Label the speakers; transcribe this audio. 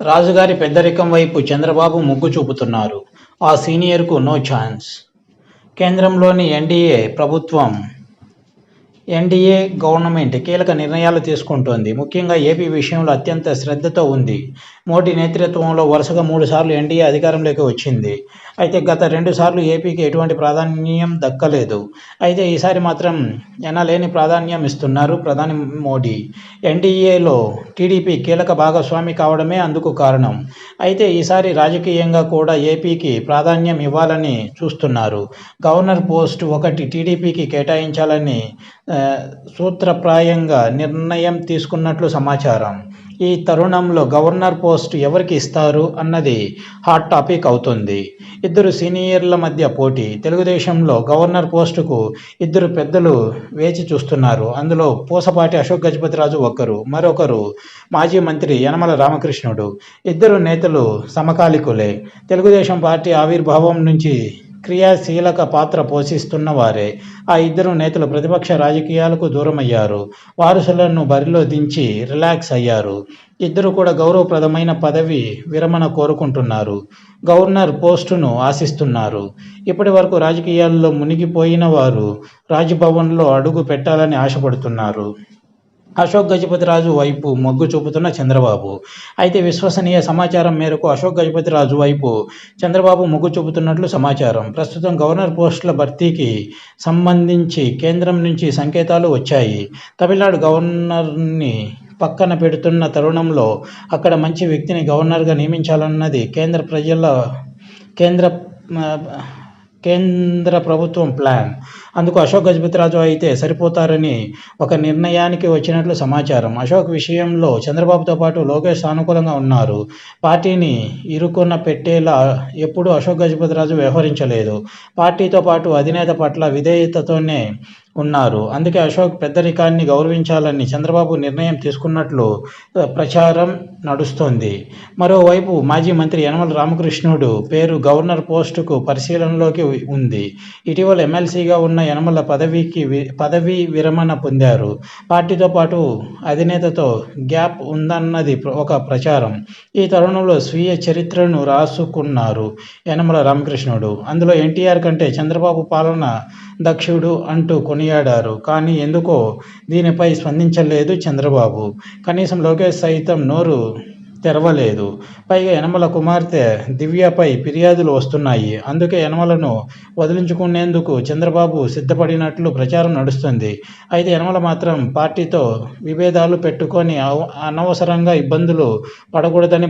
Speaker 1: రాజుగారి పెద్దరికం వైపు చంద్రబాబు మొగ్గు చూపుతున్నారు. ఆ సీనియర్కు నో ఛాన్స్. కేంద్రంలోని ఎన్డీఏ ప్రభుత్వం ఎన్డీఏ గవర్నమెంట్ కీలక నిర్ణయాలు తీసుకుంటోంది. ముఖ్యంగా ఏపీ విషయంలో అత్యంత శ్రద్ధతో ఉంది. మోడీ నేతృత్వంలో వరుసగా మూడుసార్లు ఎన్డీఏ అధికారంలోకి వచ్చింది. అయితే గత రెండుసార్లు ఏపీకి ఎటువంటి ప్రాధాన్యం దక్కలేదు. అయితే ఈసారి మాత్రం ఎనలేని ప్రాధాన్యం ఇస్తున్నారు ప్రధాని మోడీ. ఎన్డీఏలో టీడీపీ కీలక భాగస్వామి కావడమే అందుకు కారణం. అయితే ఈసారి రాజకీయంగా కూడా ఏపీకి ప్రాధాన్యం ఇవ్వాలని చూస్తున్నారు. గవర్నర్ పోస్ట్ ఒకటి టీడీపీకి కేటాయించాలని సూత్రప్రాయంగా నిర్ణయం తీసుకున్నట్లు సమాచారం. ఈ తరుణంలో గవర్నర్ పోస్ట్ ఎవరికి ఇస్తారు అన్నది హాట్ టాపిక్ అవుతుంది. ఇద్దరు సీనియర్ల మధ్య పోటీ. తెలుగుదేశంలో గవర్నర్ పోస్టుకు ఇద్దరు పెద్దలు వేచి చూస్తున్నారు. అందులో పూసపాటి అశోక్ గజపతిరాజు ఒకరు మరొకరు మాజీ మంత్రి యనమల రామకృష్ణుడు. ఇద్దరు నేతలు సమకాలికులే. తెలుగుదేశం పార్టీ ఆవిర్భావం నుంచి క్రియాశీలక పాత్ర పోషిస్తున్న వారే ఆ ఇద్దరు నేతలు ప్రతిపక్ష రాజకీయాలకు దూరమయ్యారు. వారసులను బరిలో దించి రిలాక్స్ అయ్యారు. ఇద్దరు కూడా గౌరవప్రదమైన పదవి విరమణ కోరుకుంటున్నారు. గవర్నర్ పోస్టును ఆశిస్తున్నారు. ఇప్పటి వరకు రాజకీయాల్లో మునిగిపోయిన వారు రాజ్భవన్లో అడుగు పెట్టాలని ఆశపడుతున్నారు. అశోక్ గజపతిరాజు వైపు మొగ్గు చూపుతున్న చంద్రబాబు. అయితే విశ్వసనీయ సమాచారం మేరకు అశోక్ గజపతిరాజు వైపు చంద్రబాబు మొగ్గు చూపుతున్నట్లు సమాచారం. ప్రస్తుతం గవర్నర్ పోస్టుల భర్తీకి సంబంధించి కేంద్రం నుంచి సంకేతాలు వచ్చాయి. తమిళనాడు గవర్నర్ని పక్కన పెడుతున్న తరుణంలో అక్కడ మంచి వ్యక్తిని గవర్నర్గా నియమించాలన్నది కేంద్ర ప్రజల కేంద్ర కేంద్ర ప్రభుత్వం ప్లాన్. అందుకు అశోక్ గజపతిరాజు అయితే సరిపోతారని ఒక నిర్ణయానికి వచ్చినట్లు సమాచారం. అశోక్ విషయంలో చంద్రబాబుతో పాటు లోకేష్ సానుకూలంగా ఉన్నారు. పార్టీని ఇరుకున్న పెట్టేలా ఎప్పుడూ అశోక్ గజపతిరాజు వ్యవహరించలేదు. పార్టీతో పాటు అధినేత పట్ల విధేయతతోనే ఉన్నారు. అందుకే అశోక్ పెద్దరికాన్ని గౌరవించాలని చంద్రబాబు నిర్ణయం తీసుకున్నట్లు ప్రచారం నడుస్తోంది. మరోవైపు మాజీ మంత్రి యనమల రామకృష్ణుడు పేరు గవర్నర్ పోస్టుకు పరిశీలనలోకి ఉంది. ఇటీవల ఎమ్మెల్సీగా ఉన్న యనమల పదవికి పదవీ విరమణ పొందారు. పార్టీతో పాటు అధినేతతో గ్యాప్ ఉందన్నది ఒక ప్రచారం. ఈ తరుణంలో స్వీయ చరిత్రను రాసుకున్నారు యనమల రామకృష్ణుడు. అందులో ఎన్టీఆర్ కంటే చంద్రబాబు పాలన దక్షుడు అంటూ కొనియాడారు. కానీ ఎందుకో దీనిపై స్పందించలేదు చంద్రబాబు. కనీసం లోకేష్ సైతం నోరు తెరవలేదు. పైగా యనమల కుమార్తె దివ్యపై ఫిర్యాదులు వస్తున్నాయి. అందుకే యనమలను వదిలించుకునేందుకు చంద్రబాబు సిద్ధపడినట్లు ప్రచారం నడుస్తుంది. అయితే యనమల మాత్రం పార్టీతో విభేదాలు పెట్టుకొని అవ- అనవసరంగా ఇబ్బందులు పడకూడదని